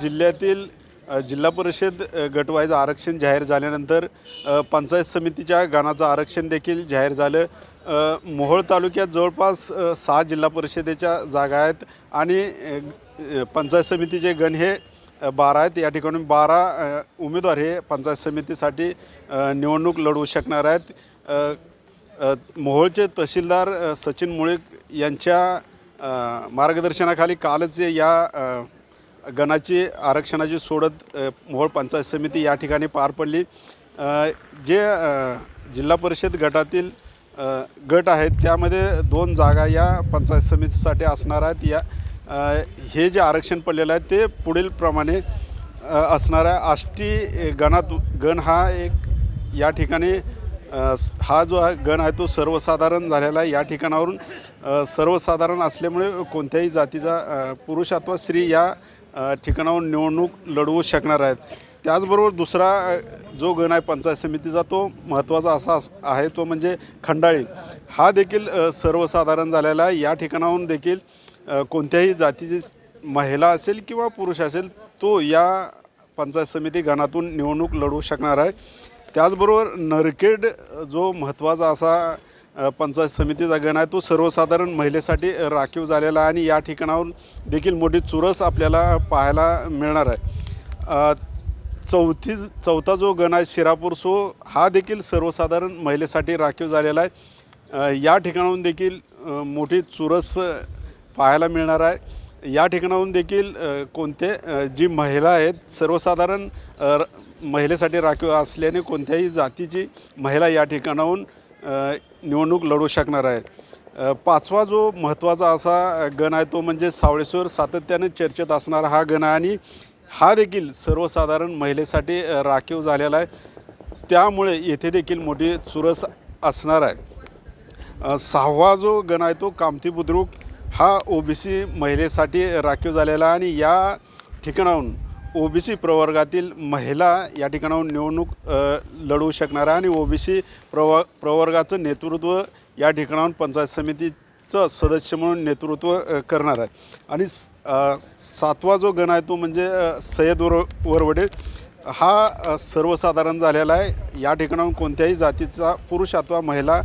जिल्ह्यातील जिल्हा परिषद गटवाईज आरक्षण जाहीर झाल्यानंतर पंचायत समितीच्या गणाचं आरक्षण देखील जाहीर झालं. मोहोळ तालुक्यात जवळपास सहा जिल्हा परिषदेच्या जागा आहेत आणि पंचायत समितीचे गण हे बारा आहेत. या ठिकाणी बारा उमेदवार हे पंचायत समितीसाठी निवडणूक लढवू शकणार आहेत. मोहोळचे तहसीलदार सचिन मुळीक यांच्या मार्गदर्शनाखाली कालच या गणाची आरक्षणाची सोडत मोहोळ पंचायत समिती या ठिकाणी पार पडली. जे जिल्हा परिषद गटातील गट आहेत त्यामध्ये दोन जागा या पंचायत समितीसाठी असणार आहेत. या हे जे आरक्षण पडलेलं आहे ते पुढील प्रमाणे असणार आहे. आष्टी गणात गण हा एक या ठिकाणी हा जो गण आहे तो सर्वसाधारण झालेला आहे. या ठिकाणावरून सर्वसाधारण असल्यामुळे कोणत्याही जातीचा पुरुष अथवा स्त्री या ठिकाणाहून निवडणूक लढवू शकणार आहेत. त्याचबरोबर दुसरा जो गण आहे पंचायत समितीचा तो महत्त्वाचा असा आहे तो म्हणजे खंडाळी. हा देखील सर्वसाधारण झालेला आहे. या ठिकाणाहून देखील कोणत्याही जातीची महिला असेल किंवा पुरुष असेल तो या पंचायत समिती गणातून निवडणूक लढवू शकणार आहे. त्याचबरोबर नरखेड जो महत्त्वाचा असा पंचायत समितीचा गण आहे तो सर्वसाधारण महिलेसाठी राखीव झालेला आहे आणि या ठिकाणाहून देखील मोठी चुरस आपल्याला पाहायला मिळणार आहे. चौथी चौथा जो गण आहे शिरापूर सो हा देखील सर्वसाधारण महिलेसाठी राखीव झालेला आहे. या ठिकाणाहून देखील मोठी चुरस पाहायला मिळणार आहे. या ठिकाणाहून देखील कोणते जी महिला आहेत सर्वसाधारण र- महिलेसाठी राखीव असल्याने कोणत्याही जातीची महिला या ठिकाणाहून निवडणूक लढू शकणार आहे. पाचवा जो महत्त्वाचा असा गण आहे तो म्हणजे सावळेश्वर सातत्याने चर्चेत असणारा हा गण आहे आणि हा देखील सर्वसाधारण महिलेसाठी राखीव झालेला आहे. त्यामुळे येथे देखील मोठी चुरस असणार आहे. सहावा जो गण आहे तो कामती बुद्रुक. हा ओबीसी महिलेसाठी राखीव झालेला आहे आणि या ठिकाणाहून ओबीसी प्रवर्गातील महिला या ठिकाणाहून निवडणूक लढवू शकणार आहे आणि ओबीसी प्रव प्रवर्गाचं नेतृत्व या ठिकाणाहून पंचायत समितीचं सदस्य म्हणून नेतृत्व करणार आहे. आणि सातवा जो गण आहे तो म्हणजे सय्यद वर वरवडे. हा सर्वसाधारण झालेला आहे. या ठिकाणाहून कोणत्याही जातीचा पुरुष अथवा महिला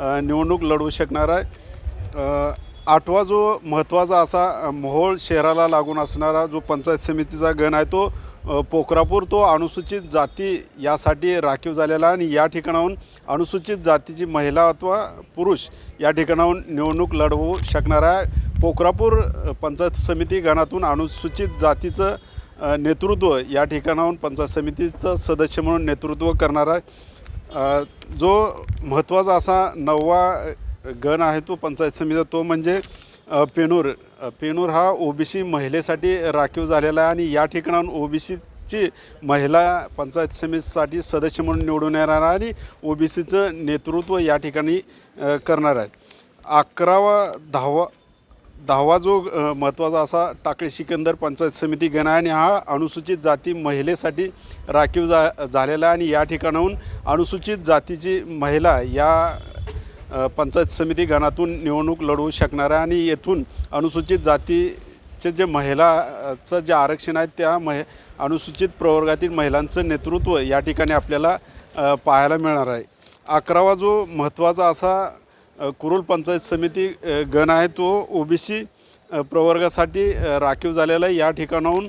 निवडणूक लढवू शकणार आहे. आठवा जो महत्त्वाचा असा मोहोळ शहराला लागून असणारा जो पंचायत समितीचा गण आहे तो पोखरापूर तो अनुसूचित जाती यासाठी राखीव झालेला आणि या ठिकाणाहून अनुसूचित जातीची महिला अथवा पुरुष या ठिकाणाहून निवडणूक लढवू शकणार आहे. पोखरापूर पंचायत समिती गणातून अनुसूचित जातीचं नेतृत्व या ठिकाणाहून पंचायत समितीचं सदस्य म्हणून नेतृत्व करणार आहे. जो महत्त्वाचा असा नववा गण आहे तो पंचायत समितीचा तो म्हणजे पेनूर पेनूर. हा पेनूर हा ओबीसी महिलेसाठी राखीव झालेला आहे आणि या ठिकाणाहून ओबीसीची महिला पंचायत समितीसाठी सदस्य म्हणून निवडून येणार आहे आणि ओबीसीचं नेतृत्व या ठिकाणी करणार आहे अकरावा दहावा दहावा जो महत्त्वाचा असा टाकळी सिकंदर पंचायत समिती गण आहे आणि हा अनुसूचित जाती महिलेसाठी राखीव जा झालेला आहे आणि या ठिकाणाहून अनुसूचित जातीची महिला या पंचायत समिती गणातून निवडणूक लढवू शकणाऱ्या आणि येथून अनुसूचित जातीचे जे महिलाचं जे आरक्षण आहे त्या मह अनुसूचित प्रवर्गातील महिलांचं नेतृत्व या ठिकाणी आपल्याला पाहायला मिळणार आहे. अकरावा जो महत्त्वाचा असा कुरुल पंचायत समिती गण आहे तो ओबीसी प्रवर्गासाठी राखीव झालेला आहे. या ठिकाणाहून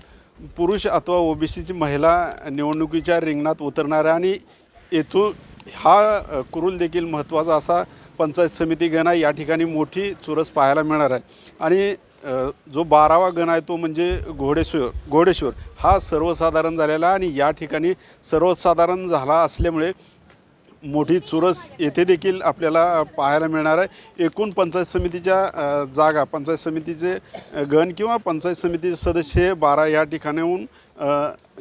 पुरुष अथवा ओबीसीची महिला निवडणुकीच्या रिंगणात उतरणाऱ्या आणि येथू हा कुरुल देखील महत्त्वाचा असा पंचायत समिती गण आहे. या ठिकाणी मोठी चुरस पाहायला मिळणार आहे. आणि जो बारावा गण आहे तो म्हणजे घोडेश्वर घोडेश्वर. हा सर्वसाधारण झालेला आहे आणि या ठिकाणी सर्वसाधारण झाला असल्यामुळे मोठी चुरस येथे देखील आपल्याला पाहायला मिळणार आहे. एकूण पंचायत समितीच्या जागा पंचायत समितीचे गण किंवा पंचायत समितीचे सदस्य हे बारा या ठिकाणाहून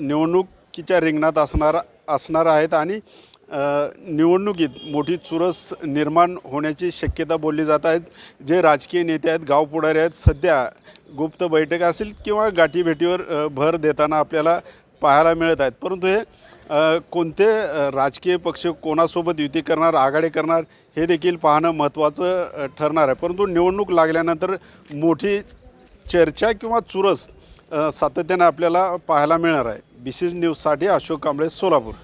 निवडणुकीच्या रिंगणात असणार असणार आहेत आणि निवडणुकीत मोठी चुरस निर्माण होण्याची शक्यता बोलली जात आहेत जे राजकीय नेते आहेत गाव पुढारी आहेत सध्या गुप्त बैठक असेल किंवा गाठीभेटीवर भर देताना आपल्याला पाहायला मिळत आहेत. परंतु हे कोणते राजकीय पक्ष कोणासोबत युती करणार आघाडी करणार हे देखील पाहणं महत्त्वाचं ठरणार आहे. परंतु निवडणूक लागल्यानंतर मोठी चर्चा किंवा चुरस सातत्याने आपल्याला पाहायला मिळणार आहे. बी सी न्यूजसाठी अशोक कांबळे सोलापूर.